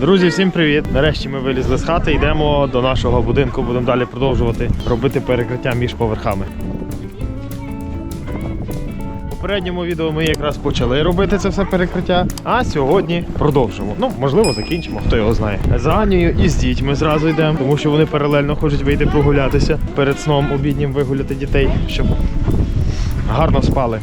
Друзі, всім привіт! Нарешті ми вилізли з хати, йдемо до нашого будинку, будемо далі продовжувати робити перекриття між поверхами. В попередньому відео ми якраз почали робити це все перекриття, а сьогодні продовжимо. Ну, можливо, закінчимо, хто його знає. За Анією і з дітьми зразу йдемо, тому що вони паралельно хочуть вийти прогулятися перед сном обіднім вигуляти дітей, щоб гарно спали.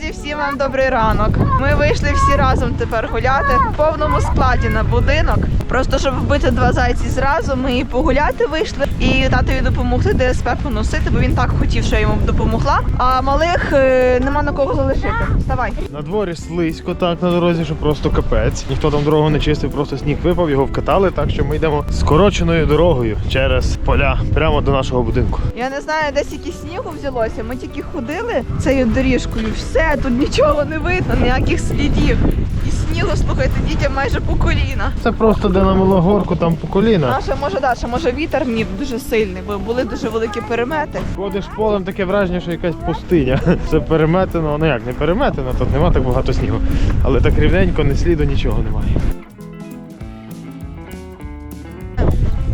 Друзі, всім вам добрий ранок. Ми вийшли всі разом тепер гуляти в повному складі на будинок. Просто щоб вбити два зайці зразу, ми і погуляти вийшли і татові допомогти ДСП поносити, бо він так хотів, що я йому допомогла. А малих е, нема на кого залишити. Вставай. На дворі слизько так на дорозі, що просто капець. Ніхто там дорогу не чистив, просто сніг випав, його вкатали, так що ми йдемо скороченою дорогою через поля прямо до нашого будинку. Я не знаю, де стільки снігу взялося. Ми тільки ходили цією доріжкою. Все, тут нічого не видно, ніяких слідів. І снігу, слухайте, дітям майже по коліна. Це просто де намило горку, там по коліна. Наша може да, ще може вітер мені дуже сильний, бо були дуже великі перемети. Ходиш полем, таке враження, що якась пустиня. Це переметено, ну як не переметено, тут нема так багато снігу. Але так рівненько, не сліду, нічого немає.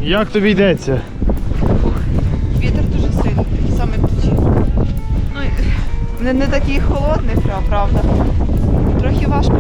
Як тобі йдеться? Не, не такий холодний, правда. Трохи важко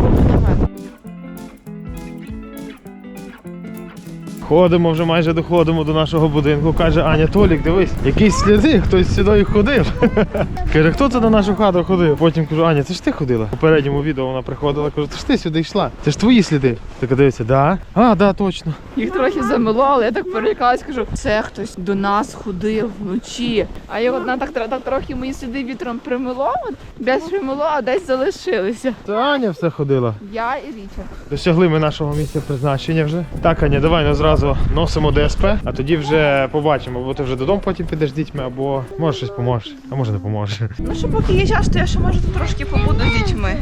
Ходимо, вже майже доходимо до нашого будинку. Каже Аня, Толік, дивись, якісь сліди, хтось сюди ходив. Каже, хто це на нашу хату ходив? Потім кажу, Аня, це ж ти ходила? У попередньому відео вона приходила, кажу, це ж ти сюди йшла. Це ж твої сліди. Така дивиться, да? А, да, точно. Їх трохи замило, але я так перелякалась, кажу, це хтось до нас ходив вночі. А як одна так, так трохи мої сліди вітром примило, десь примило, а десь залишилися. Це Аня все ходила. Я і Річард. Досягли ми нашого місця призначення вже. Так, Аня, давай ну, зразу носимо ДСП, а тоді вже побачимо, або ти вже додому потім підеш з дітьми, або може щось поможеш, а може не поможеш. Ну що поки час, то я ще може трошки побуду з дітьми.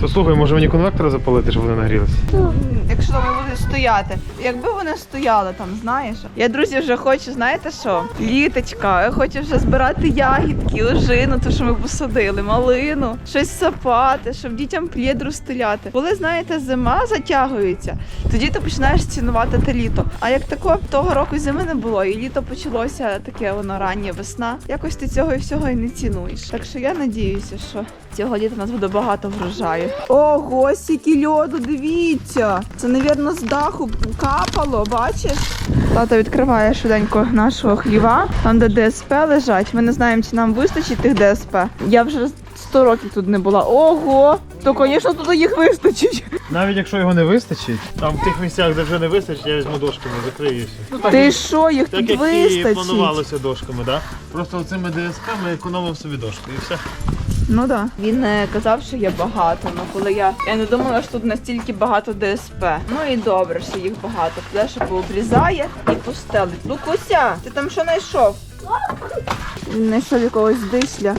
То слухай, може мені конвектори запалити, щоб вони нагрілися? Якщо вони будуть стояти. Якби вони стояли там, знаєш. Я, друзі, вже хочу, знаєте що? Літочка, я хочу вже збирати ягідки, ожину, то що ми посадили, малину, щось сапати, щоб дітям плід розстеляти. Коли, знаєте, зима затягується, тоді ти починаєш цінувати те літо. А як тако того року зими не було, і літо почалося таке воно рання весна. Якось ти цього і всього і не цінуєш. Так що я надіюся, що цього літа у нас буде багато врожаю. Ого, стільки льоду, дивіться. Це, навірно, з даху капало, бачиш? Тато відкриває швиденько нашого хліва, там, де ДСП лежать. Ми не знаємо, чи нам вистачить тих ДСП. Я вже 100 років тут не була. Ого! То, звісно, тут їх вистачить. Навіть якщо його не вистачить, там в тих місцях, де вже не вистачить, я візьму дошками, закрию і все. Ну, так, Ти що, їх так тут як і вистачить? планувалося дошками, да? Просто цими ДСП ми економимо собі дошку і все. Ну да. Він е, казав, що є багато. Ну коли я. Я не думала, що тут настільки багато ДСП. Ну і добре, що їх багато. Флеша пообрізає і постелить. Лукуся, ти там що знайшов? Знайшов якогось дишля.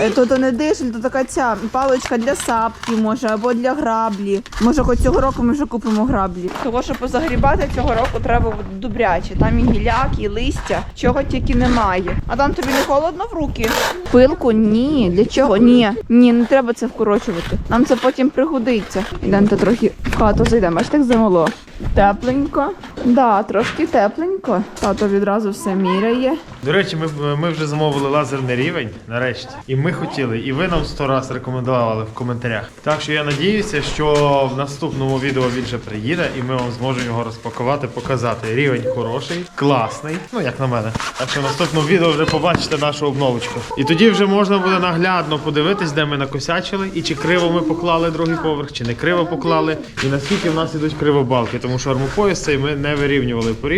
Е, То, то не дишель, то така ця паличка для сапки, може, або для граблі. Може, хоч цього року ми вже купимо граблі. Того, щоб позагрібати цього року треба добряче. Там і гіляк, і листя, чого тільки немає. А там тобі не холодно в руки? Пилку? Ні. Для чого? Ні. Ні, не треба це вкорочувати. Нам це потім пригодиться. Ідемо трохи в хату зайдемо. Бачите, так замоло. Тепленько. Да, трошки тепленько. Тато відразу все міряє. До речі, ми, ми вже замовили лазерний рівень нарешті. І ми хотіли, і ви нам сто раз рекомендували в коментарях. Так що я надіюся, що в наступному відео він вже приїде, і ми вам зможемо його розпакувати, показати. Рівень хороший, класний, ну як на мене. Так що в наступному відео вже побачите нашу обновочку. І тоді вже можна буде наглядно подивитись, де ми накосячили, і чи криво ми поклали другий поверх, чи не криво поклали, і наскільки в нас ідуть кривобалки, тому що армопояс цей ми не вирівнювали по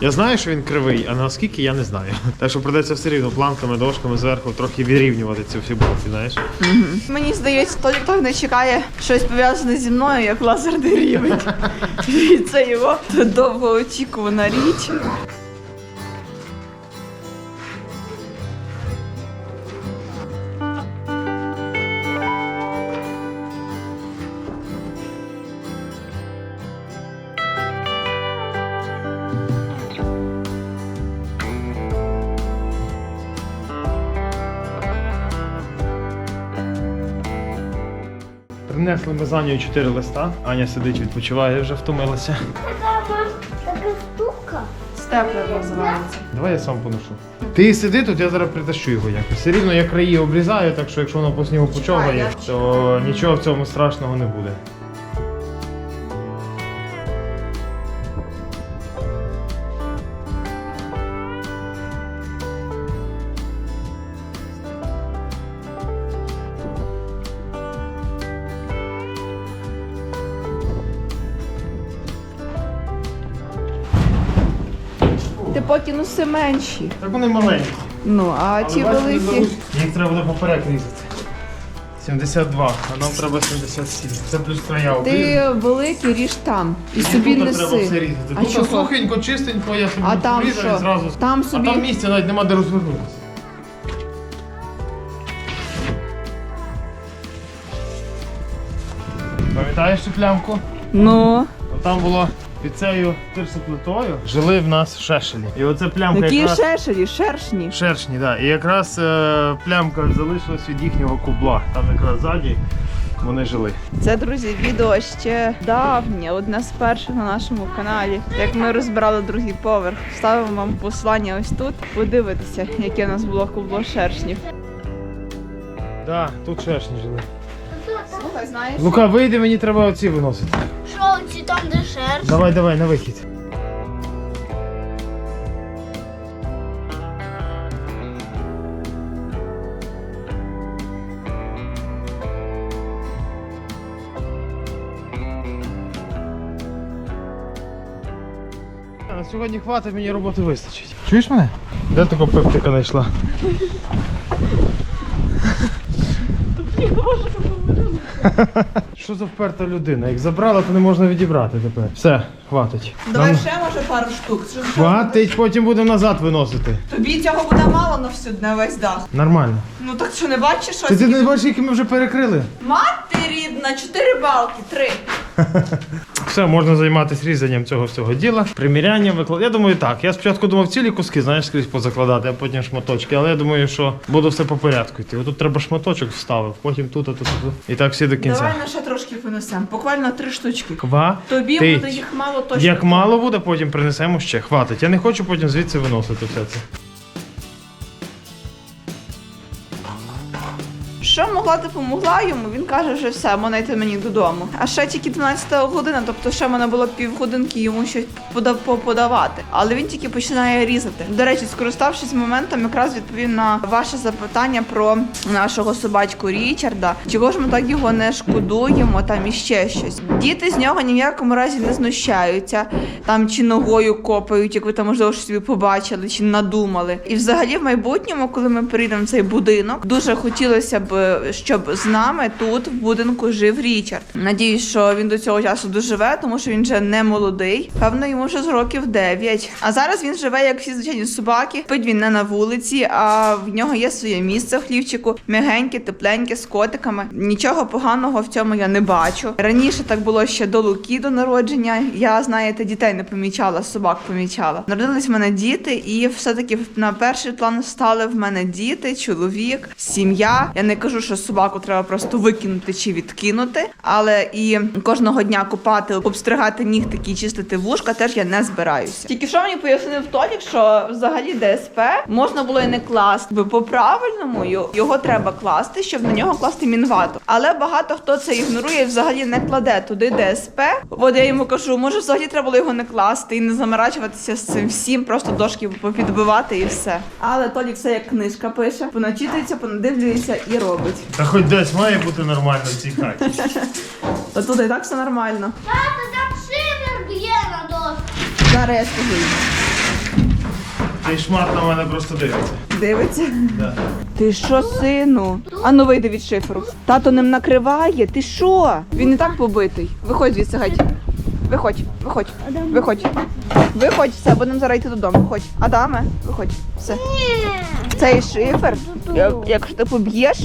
Я знаю, що він кривий, а наскільки я не знаю. Так що придеться все рівно планками, дошками зверху трохи вирівнювати ці всі балки, знаєш. Мені здається, то ніхто не чекає щось пов'язане зі мною, як лазерний рівень. І це його довгоочікувана річ. Принесли ми за Анією 4 листа. Аня сидить, відпочиває, вже втомилася. Така штука. Степлер називається. Давай я сам поношу. Ти сиди тут, я зараз притащу його якось. Все рівно я краї обрізаю, так що якщо воно по снігу почовгає, то нічого в цьому страшного не буде. Носи менші. Так вони маленькі. Ну, а ті великі. Їх треба буде поперек різати. 72, а нам треба 77. Це плюс обрізати. Ти великий ріж там. І собі тут треба все неси. різати. А Тут чого? сухенько, чистенько, я собі А там порізав і зразу. Там собі- А там місця навіть нема де розвернутися. Пам'ятаєш цю плямку? Ну, Там було під цією тирсоплитою жили в нас шешелі. І оце плямка які якраз... шешелі, шершні. Шершні, да. І якраз е, плямка залишилась від їхнього кубла. Там якраз ззаді вони жили. Це, друзі, відео ще давнє, одне з перших на нашому каналі. Як ми розбирали другий поверх. Ставимо вам послання ось тут. Подивитися, яке у нас було кубло шершнів. Да, тут шершні жили. Слухай, знаєш? Лука, вийди, мені треба оці виносити. Що ці там де шерсть? Давай, давай, на вихід. На сьогодні хватить, мені роботи вистачить. Чуєш мене? Де такого пептика знайшла? Що за вперта людина? Як забрала, то не можна відібрати тепер. Все, хватить. Давай Нам- ще може пару штук. Що- що- Хватить, потім будемо назад виносити. Тобі цього буде мало на всю на весь дах. Нормально. Ну так що не бачиш Ти, щось? ти не бачиш, які ми вже перекрили? Мати рідна, чотири балки, три. Все, можна займатися різанням цього всього діла. Примірянням, виклад. Я думаю, так. Я спочатку думав цілі куски, знаєш, скрізь позакладати, а потім шматочки. Але я думаю, що буде все по порядку йти. Отут треба шматочок вставив, потім тут, а тут, а тут. І так всі до кінця. Давай на ще трошки винесемо. Буквально три штучки. Хва. Тобі Тить. буде їх мало точно. Як мало буде, потім принесемо ще. Хватить. Я не хочу потім звідси виносити все це. Що могла, ти помогла йому? Він каже, що все, можна йти мені додому. А ще тільки 12 година, тобто ще мене було півгодинки йому щось пода- по- подавати. Але він тільки починає різати. До речі, скориставшись моментом, якраз відповів на ваше запитання про нашого собачку Річарда. Чого ж ми так його не шкодуємо, там іще щось. Діти з нього ні в якому разі не знущаються, там чи ногою копають, як ви там можливо щось собі побачили, чи надумали. І взагалі в майбутньому, коли ми прийдемо в цей будинок, дуже хотілося б, щоб з нами тут в будинку жив Річард. Надіюсь, що він до цього часу доживе, тому що він вже не молодий. Певно, йому вже з років 9. А зараз він живе як всі звичайні собаки. Спить він не на вулиці, а в нього є своє місце в хлівчику, м'ягеньке, тепленьке, з котиками. Нічого поганого в цьому я не бачу. Раніше так було ще до Луки до народження. Я знаєте, дітей не помічала, собак помічала. Народились в мене діти, і все-таки на перший план стали в мене діти, чоловік, сім'я. Я не кажу, що собаку треба просто викинути чи відкинути, але і кожного дня купати, обстригати нігтики чистити вушка теж я не збираюся. Тільки що мені пояснив Толік, що взагалі ДСП можна було і не класти, бо по правильному його- треба класти, щоб на нього класти мінвату. Але багато хто це ігнорує і взагалі не кладе туди ДСП. От я йому кажу, може взагалі треба було його не класти і не заморачуватися з цим всім, просто дошки попідбивати і все. Але Толік все як книжка пише, поначитується, понадивлюється і робить. Та хоч десь має бути нормально в цій хаті. Та тут і так все нормально. Тата, там шивер б'є на дошку. Зараз я скажу. Цей шмат на мене просто дивиться. Дивиться. Да. Ти що, сину? Ану вийди від шифру. Тато ним накриває. Ти що? Він не так побитий. Виходь звідси геть. Виходь, виходь, виходь. Виходь, все, будемо зараз йти додому. Виходь. Адаме, виходь. Все. Цей шифер, як- якщо ти поб'єш,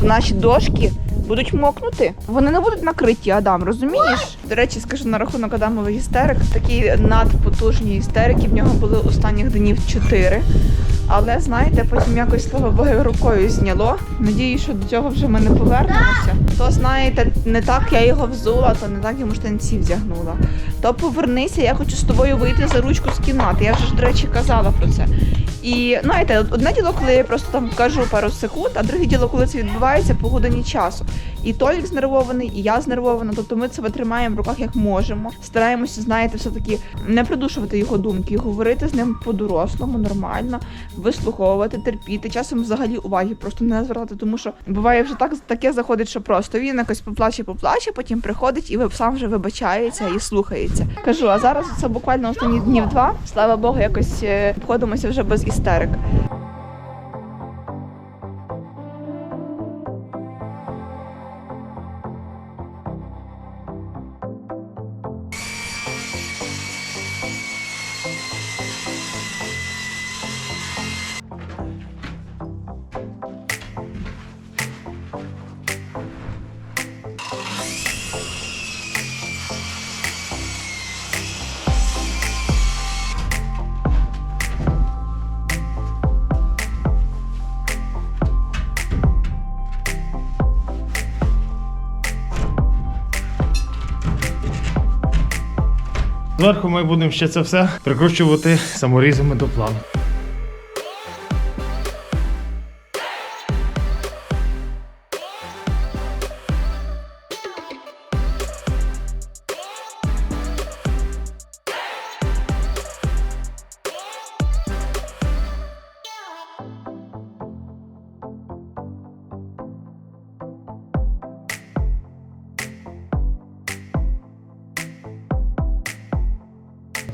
то наші дошки будуть мокнути. Вони не будуть накриті, Адам, розумієш? До речі, скажу на рахунок Адамових істерик. Такі надпотужні істерики в нього були останніх днів чотири. Але знаєте, потім якось слава Богу рукою зняло. Надію, що до цього вже ми не повернемося. То знаєте, не так я його взула, то не так йому штанці вдягнула. То повернися, я хочу з тобою вийти за ручку з кімнати. Я вже ж, до речі, казала про це. І знаєте, одне діло, коли я просто там кажу пару секунд, а друге діло, коли це відбувається по годині часу. І Толік знервований, і я знервована. Тобто ми себе тримаємо в руках як можемо. Стараємося, знаєте, все таки не придушувати його думки, говорити з ним по-дорослому, нормально, вислуховувати, терпіти. Часом взагалі уваги просто не звертати, тому що буває вже так таке заходить, що просто він якось поплаче, поплаче, потім приходить і сам вже вибачається і слухається. Кажу, а зараз це буквально останні днів два. Слава Богу, якось е, обходимося вже без істерик. Зверху ми будемо ще це все прикручувати саморізами до плану.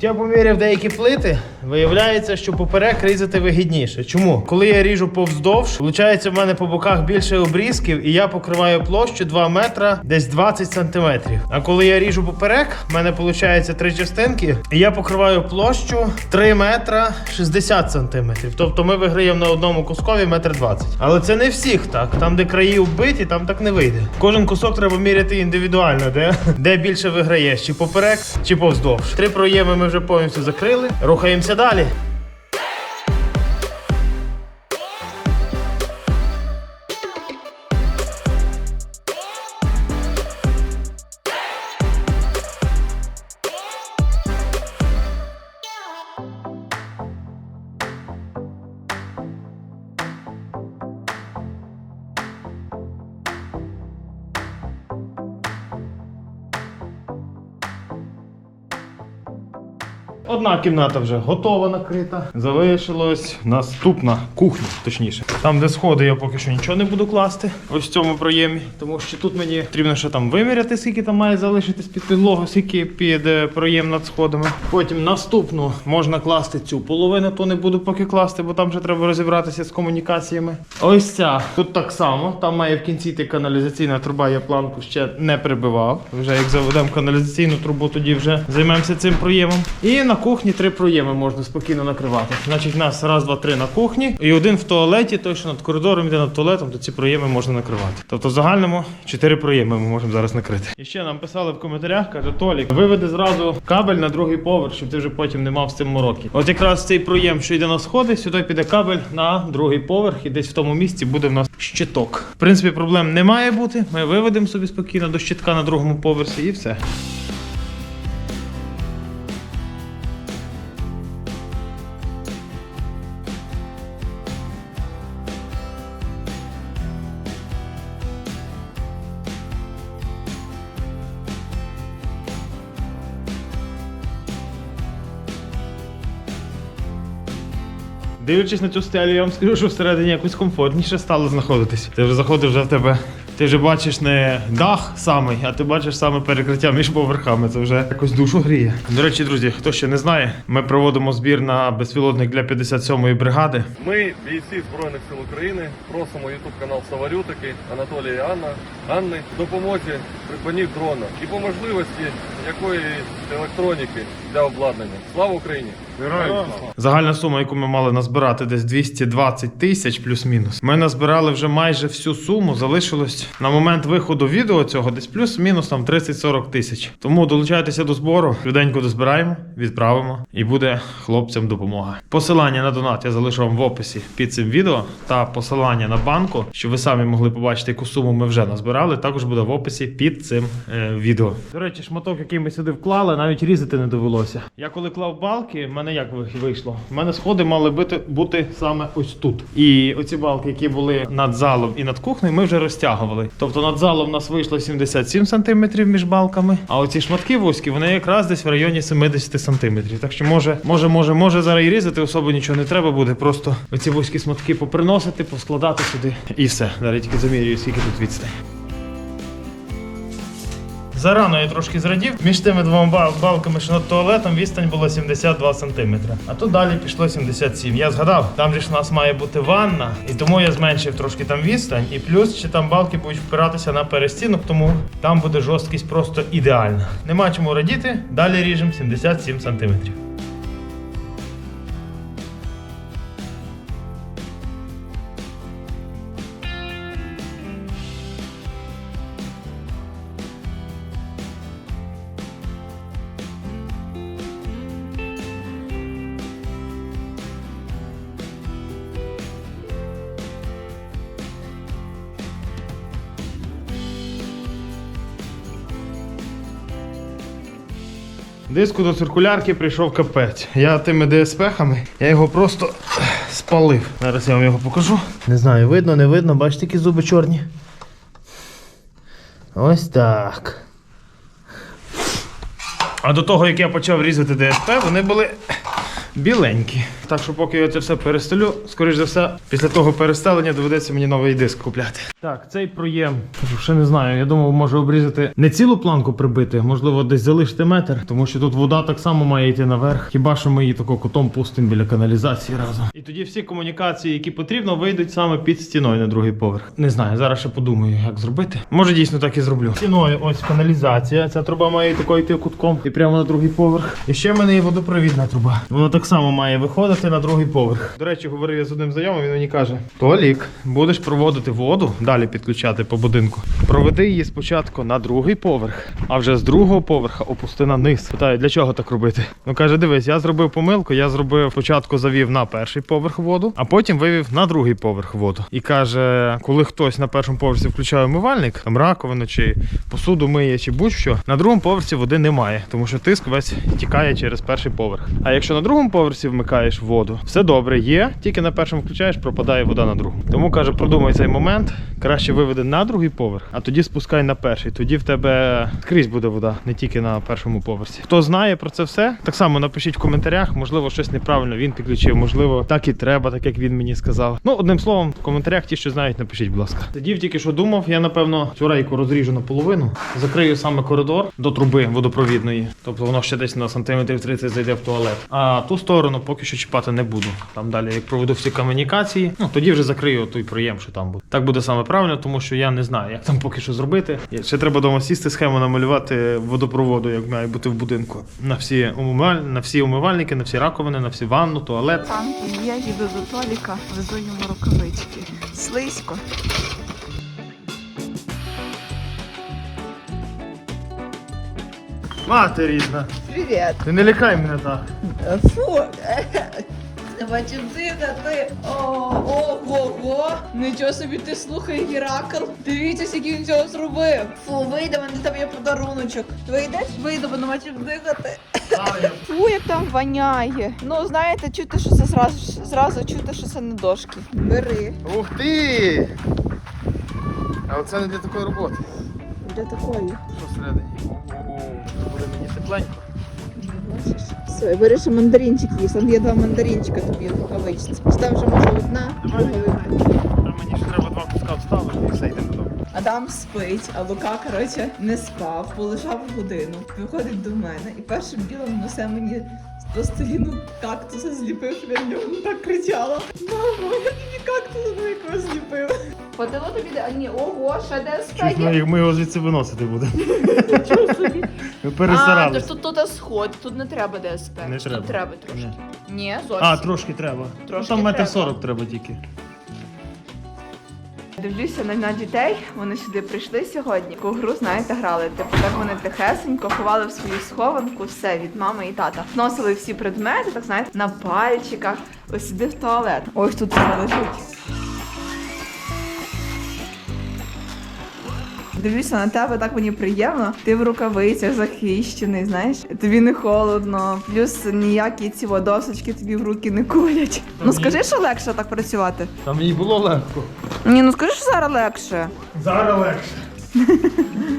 Я поміряв деякі плити. Виявляється, що поперек різати вигідніше. Чому? Коли я ріжу повздовж, виходить, в мене по боках більше обрізків, і я покриваю площу 2 метра, десь 20 сантиметрів. А коли я ріжу поперек, в мене виходить три частинки, і я покриваю площу 3 метра 60 сантиметрів. Тобто ми виграємо на одному кускові метр 20. Але це не всіх так. Там, де краї вбиті, там так не вийде. Кожен кусок треба міряти індивідуально, де, де більше виграєш, чи поперек, чи повздовж. Три проєми ми вже повністю закрили. Рухаємося далі. Одна кімната вже готова накрита. Залишилось наступна кухня, точніше. Там, де сходи, я поки що нічого не буду класти. Ось в цьому проємі. Тому що тут мені потрібно ще там виміряти, скільки там має залишитись під підлогу, скільки під е, проєм над сходами. Потім наступну можна класти цю половину, то не буду поки класти, бо там вже треба розібратися з комунікаціями. Ось ця. Тут так само. Там має в кінці йти каналізаційна труба, я планку ще не прибивав. Вже як заведемо каналізаційну трубу, тоді вже займемося цим проємом. І на кухні три проєми можна спокійно накривати. Значить, нас раз, два, три на кухні, і один в туалеті, той, що над коридором йде над туалетом, то ці проєми можна накривати. Тобто в загальному чотири проєми ми можемо зараз накрити. І ще нам писали в коментарях, каже Толік, виведи зразу кабель на другий поверх, щоб ти вже потім не мав з цим мороки. От якраз цей проєм, що йде на сходи, сюди піде кабель на другий поверх, і десь в тому місці буде в нас щиток. В принципі, проблем не має бути. Ми виведемо собі спокійно до щитка на другому поверсі і все. Дивлячись на цю стелю, я вам скажу, що всередині якось комфортніше стало знаходитись. Ти вже заходиш вже в тебе. Ти вже бачиш не дах самий, а ти бачиш саме перекриття між поверхами. Це вже якось душу гріє. До речі, друзі, хто ще не знає, ми проводимо збір на безпілотник для 57-ї бригади. Ми, бійці Збройних сил України, просимо ютуб канал Саварютики, Анатолія і Анна, Анни допомозі придбанні дрона і по можливості якоїсь електроніки для обладнання. Слава Україні! Загальна сума, яку ми мали назбирати, десь 220 тисяч плюс-мінус. Ми назбирали вже майже всю суму, залишилось на момент виходу відео цього десь плюс-мінус там 30-40 тисяч. Тому долучайтеся до збору, швиденько дозбираємо, відправимо і буде хлопцям допомога. Посилання на донат я залишу вам в описі під цим відео та посилання на банку, щоб ви самі могли побачити, яку суму ми вже назбирали. Також буде в описі під цим е, відео. До речі, шматок, який ми сюди вклали, навіть різати не довелося. Я коли клав балки, в мене як вийшло? У мене сходи мали бути, бути саме ось тут. І оці балки, які були над залом і над кухнею, ми вже розтягували. Тобто над залом у нас вийшло 77 см між балками, а оці шматки вузькі, вони якраз десь в районі 70 см. Так що може, може, може, може зараз і різати особо нічого не треба буде. Просто оці вузькі шматки поприносити, поскладати сюди. І все. Далі тільки замірюю, скільки тут відстань. Зарано я трошки зрадів. Між тими двома бал- балками, що над туалетом, відстань було 72 см. А тут далі пішло 77. Я згадав, там же ж у нас має бути ванна, і тому я зменшив трошки там відстань. І плюс ще там балки будуть впиратися на перестінок, тому там буде жорсткість просто ідеальна. Нема чому радіти. Далі ріжемо 77 см. Диску до циркулярки прийшов капець. Я тими ДСП-хами, я його просто спалив. Зараз я вам його покажу. Не знаю, видно, не видно, бачите, які зуби чорні. Ось так. А до того, як я почав різати ДСП, вони були біленькі. Так що поки я це все перестелю, скоріш за все, після того перестелення доведеться мені новий диск купляти. Так, цей проєм. Ще не знаю. Я думав, може обрізати не цілу планку прибити, можливо, десь залишити метр, тому що тут вода так само має йти наверх. Хіба що ми її тако кутом пустимо біля каналізації разом. І тоді всі комунікації, які потрібно, вийдуть саме під стіною на другий поверх. Не знаю, зараз ще подумаю, як зробити. Може, дійсно так і зроблю. Стіною ось каналізація. Ця труба має тако йти кутком і прямо на другий поверх. І ще в мене є водопровідна труба. Вона так само має виходити на другий поверх. До речі, говорив я з одним знайомим, він мені каже: Толік, будеш проводити воду, далі підключати по будинку. Проведи її спочатку на другий поверх, а вже з другого поверха опусти на низ. Питаю, для чого так робити? Ну каже: дивись, я зробив помилку. Я зробив спочатку завів на перший поверх воду, а потім вивів на другий поверх воду. І каже, коли хтось на першому поверсі включає умивальник, там раковину чи посуду миє, чи будь-що, на другому поверсі води немає, тому що тиск весь тікає через перший поверх. А якщо на другому поверсі вмикаєш воду, все добре є, тільки на першому включаєш, пропадає вода на другому. Тому каже, продумай цей момент, краще виведи на другий поверх, а тоді спускай на перший. Тоді в тебе скрізь буде вода, не тільки на першому поверсі. Хто знає про це все, так само напишіть в коментарях, можливо, щось неправильно він підключив, можливо, так і треба, так як він мені сказав. Ну, одним словом, в коментарях ті, що знають, напишіть, будь ласка. Тоді тільки що думав, я напевно цю рейку розріжу наполовину, закрию саме коридор до труби водопровідної. Тобто воно ще десь на сантиметрів 30 зайде в туалет. А ту сторону поки що чіпати не буду. Там далі, як проведу всі комунікації, ну тоді вже закрию той проєм, що там буде. Так буде саме правильно, тому що я не знаю, як там поки що зробити. Ще треба вдома сісти схему намалювати водопроводу, як має бути в будинку. На всі умиваль... на всі умивальники, на всі раковини, на всі ванну, туалет. Там я їду до Толіка, везу йому рукавички. Слизько. Мати рідна, Привіт. ти не лякай мене так. Фу. Не бачив дихати. Ого-го. Нічого собі ти слухай, Геракл. Дивіться, скільки він цього зробив. Фу, вийде, мене там є подаруночок. Вийдеш? Вийду, бо не бачив дихати. Фу, як там воняє. Ну, знаєте, чути, що це зразу, зразу чути, що це не дошки. Бери. Ух ти! А оце не для такої роботи. Для такої. Що всередині? Тепленько. Бачиш? Все, береш мандаринчик їсти. Є два мандаринчика тобі в рукавичці. Там вже може одна. Там мені ще треба два куска вставити і все йде додому. Адам спить, а Лука, коротше, не спав, полежав годину, виходить до мене і першим ділом несе мені пластиліну кактуса зліпив, я в нього так кричала. Мамо, я тобі кактуса на якого зліпив. Хватило тобі, а ні, ого, ще ДСП Чуть ми, ми його звідси виносити будемо. Ми А, перестарались. то тут тут сход, тут не треба ДСП. Не треба. Тут треба трошки. Ні, зовсім. А, трошки треба. Трошки ну, там метр треба. сорок треба тільки. Дивлюся на, на дітей. Вони сюди прийшли сьогодні. Яку гру, знаєте, грали. Типу так вони тихесенько ховали в свою схованку все від мами і тата. Вносили всі предмети, так знаєте, на пальчиках. Ось сюди в туалет. Ось тут все лежить. Дивлюся на тебе, так мені приємно. Ти в рукавицях захищений, знаєш, тобі не холодно. Плюс ніякі ці водосочки тобі в руки не кулять. Ну скажи, що легше так працювати. Там їй було легко. Ні, ну скажи, що зараз легше. Зараз легше.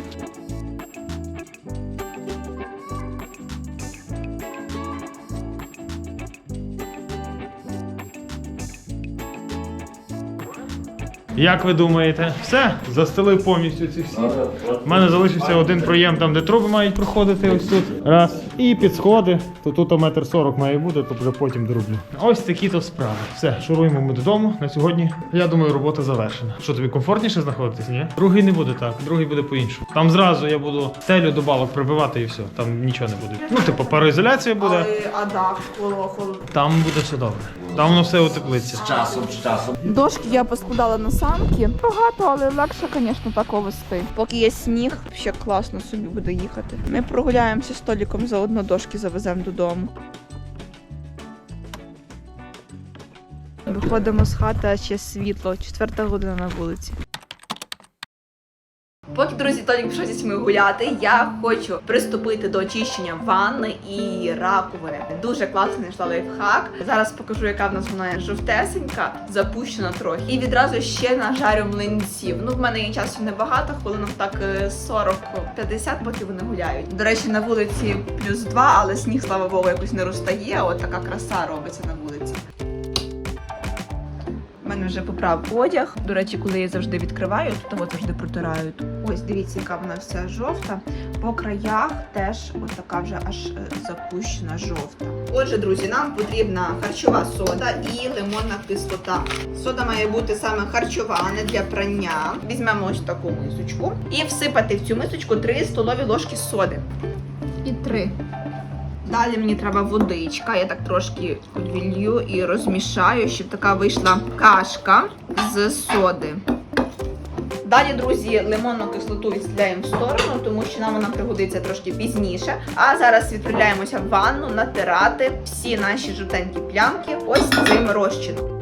Як ви думаєте, все? Застелив повністю ці всі. У мене залишився один проєм там, де труби мають проходити ось тут. Раз. І під сходи. То тут метр сорок має бути, то вже потім дороблю. Ось такі то справи. Все, шуруємо ми додому на сьогодні. Я думаю, робота завершена. Що тобі комфортніше знаходитись? Ні? Другий не буде так, другий буде по-іншому. Там зразу я буду стелю до балок прибивати і все. Там нічого не буде. Ну, типу, пароізоляція буде. а дах холодно. Там буде все добре. Там воно все утеплиться. З часом, з часом. Дошки я поскладала на самки. Багато, але легше, звісно, так вести. Поки є сніг, ще класно собі буде їхати. Ми прогуляємося з Толіком, заодно дошки завеземо додому. Виходимо з хати, а ще світло, четверта година на вулиці. Поки друзі Толік пішов зі дітьми гуляти, я хочу приступити до очищення ванни і раковини. Дуже класний знайшла лайфхак. Зараз покажу, яка в нас вона жовтесенька, запущена трохи. І відразу ще нажарю млинців. Ну, в мене є часу небагато, хвилинок так е, 40-50, поки вони гуляють. До речі, на вулиці плюс 2, але сніг, слава Богу, якось не розтає. От така краса робиться на вулиці. Мене вже поправ одяг. До речі, коли я завжди відкриваю, то того завжди протираю. Ось дивіться, яка вона вся жовта. По краях теж ось така вже аж е, запущена жовта. Отже, друзі, нам потрібна харчова сода і лимонна кислота. Сода має бути саме харчова, а не для прання. Візьмемо ось таку мисочку і всипати в цю мисочку 3 столові ложки соди. І 3. Далі мені треба водичка. Я так трошки відлью і розмішаю, щоб така вийшла кашка з соди. Далі, друзі, лимонну кислоту відставляємо в сторону, тому що нам вона пригодиться трошки пізніше. А зараз відправляємося в ванну натирати всі наші жовтенькі плямки ось цим розчином.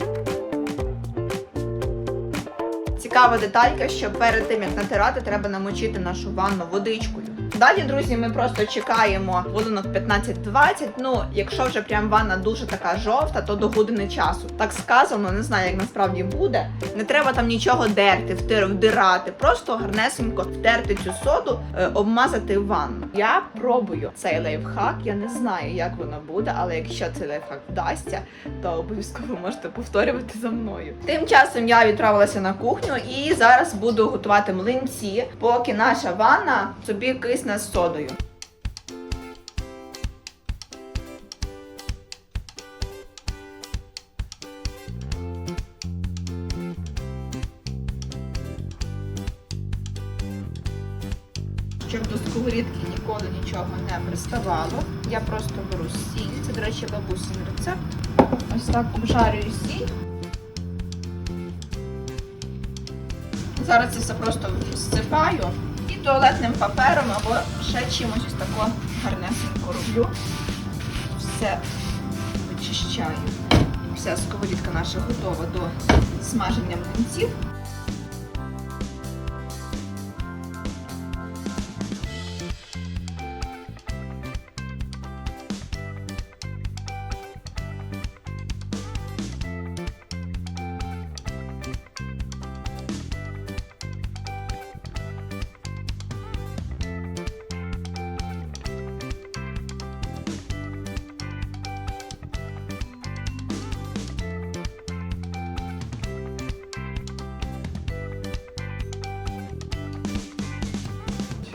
Цікава деталька, що перед тим як натирати, треба намочити нашу ванну водичкою. Далі, друзі, ми просто чекаємо хвилинок 15-20. Ну, якщо вже прям ванна дуже така жовта, то до години часу. Так сказано, не знаю, як насправді буде. Не треба там нічого дерти, втир- вдирати. Просто гарнесенько втерти цю соду, е, обмазати ванну. Я пробую цей лайфхак. Я не знаю, як воно буде, але якщо цей лайфхак вдасться, то обов'язково можете повторювати за мною. Тим часом я відправилася на кухню і зараз буду готувати млинці, поки наша ванна собі кисне з содою. Щоб до сковорідки ніколи нічого не приставало. Я просто беру сіль. Це, до речі, бабусин рецепт. Ось так обжарюю сіль. Зараз це все просто всипаю туалетним папером або ще чимось ось тако гарнесенько роблю. Все вичищаю. Вся сковорідка наша готова до смаження млинців.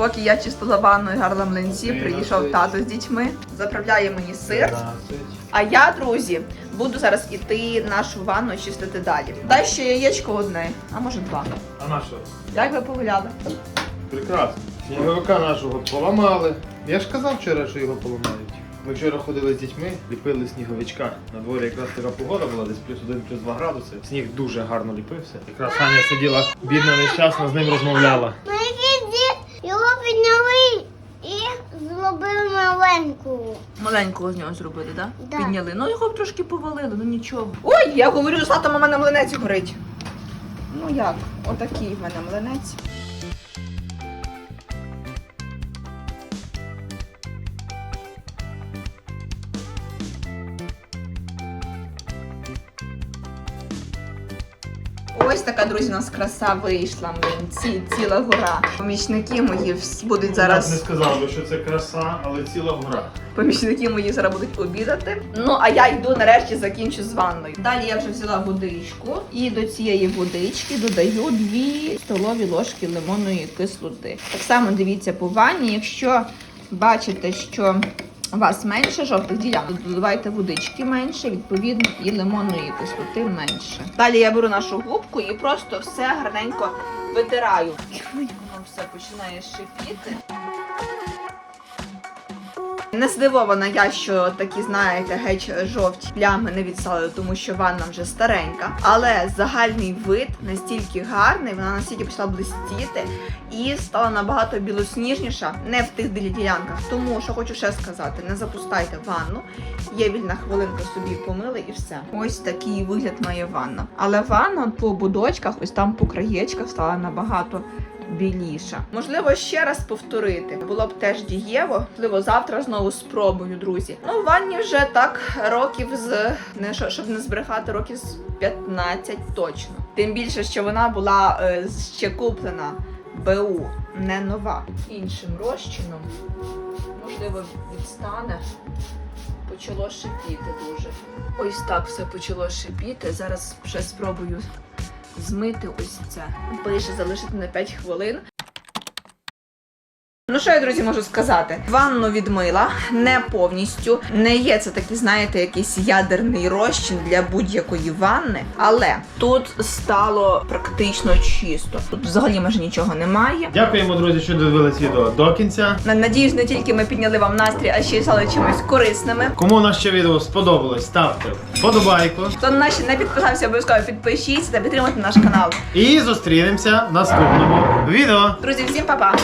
Поки я чистила ванну і гарла млинці, прийшов тато з дітьми, заправляє мені сир. А я, друзі, буду зараз іти нашу ванну чистити далі. Дай ще яєчко одне, а може два. А на що? Як ви погуляли? Прекрасно. Сніговика нашого поламали. Я ж казав вчора, що його поламають. Ми вчора ходили з дітьми, ліпили сніговичка. На дворі якраз така погода була, десь плюс 1, плюс 2 градуси. Сніг дуже гарно ліпився. Якраз Аня сиділа бідна нещасна, з ним розмовляла. Ми дід його підняли і зробили маленьку. Маленького з нього зробили, так? Да. Підняли. Ну його трошки повалили, ну нічого. Ой, я говорю, з татом у мене млинець горить. Ну як, отакий в мене млинець. Ось така, друзі, у нас краса вийшла. Ці, ціла гора. Помічники мої вс- будуть зараз. Я б не сказав би, що це краса, але ціла гора. Помічники мої зараз будуть обідати. Ну а я йду нарешті закінчу з ванною. Далі я вже взяла водичку і до цієї водички додаю 2 столові ложки лимонної кислоти. Так само дивіться по ванні, якщо бачите, що у вас менше жовтих ділянок, додавайте водички менше, відповідно, і лимонної кислоти менше. Далі я беру нашу губку і просто все гарненько витираю. Воно все починає шипіти. Не здивована я, що такі, знаєте, геть жовті плями не відстали, тому що ванна вже старенька. Але загальний вид настільки гарний, вона настільки почала блистіти і стала набагато білосніжніша, не в тих ділянках. Тому що хочу ще сказати: не запускайте ванну. Є вільна хвилинка собі помили і все. Ось такий вигляд має ванна. Але ванна по будочках, ось там по краєчках стала набагато біліша. Можливо, ще раз повторити. Було б теж дієво. Можливо, завтра знову спробую, друзі. Ну, в ванні вже так років з не що, щоб не збрехати, років з 15 точно. Тим більше, що вона була е, ще куплена БУ, не нова. Іншим розчином, можливо, відстане. Почало шипіти дуже. Ось так все почало шипіти. Зараз ще спробую змити ось це. Ближче залишити на 5 хвилин. Ну що я, друзі, можу сказати? Ванну відмила не повністю. Не є це такий, знаєте, якийсь ядерний розчин для будь-якої ванни, але тут стало практично чисто. Тут взагалі майже нічого немає. Дякуємо, друзі, що дивились відео до кінця. Надіюсь, не тільки ми підняли вам настрій, а ще й стали чимось корисними. Кому наше відео сподобалось, ставте вподобайку. Хто на наші не підписався, обов'язково підпишіться та підтримайте наш канал. І зустрінемося в наступному відео. Друзі, всім па-па!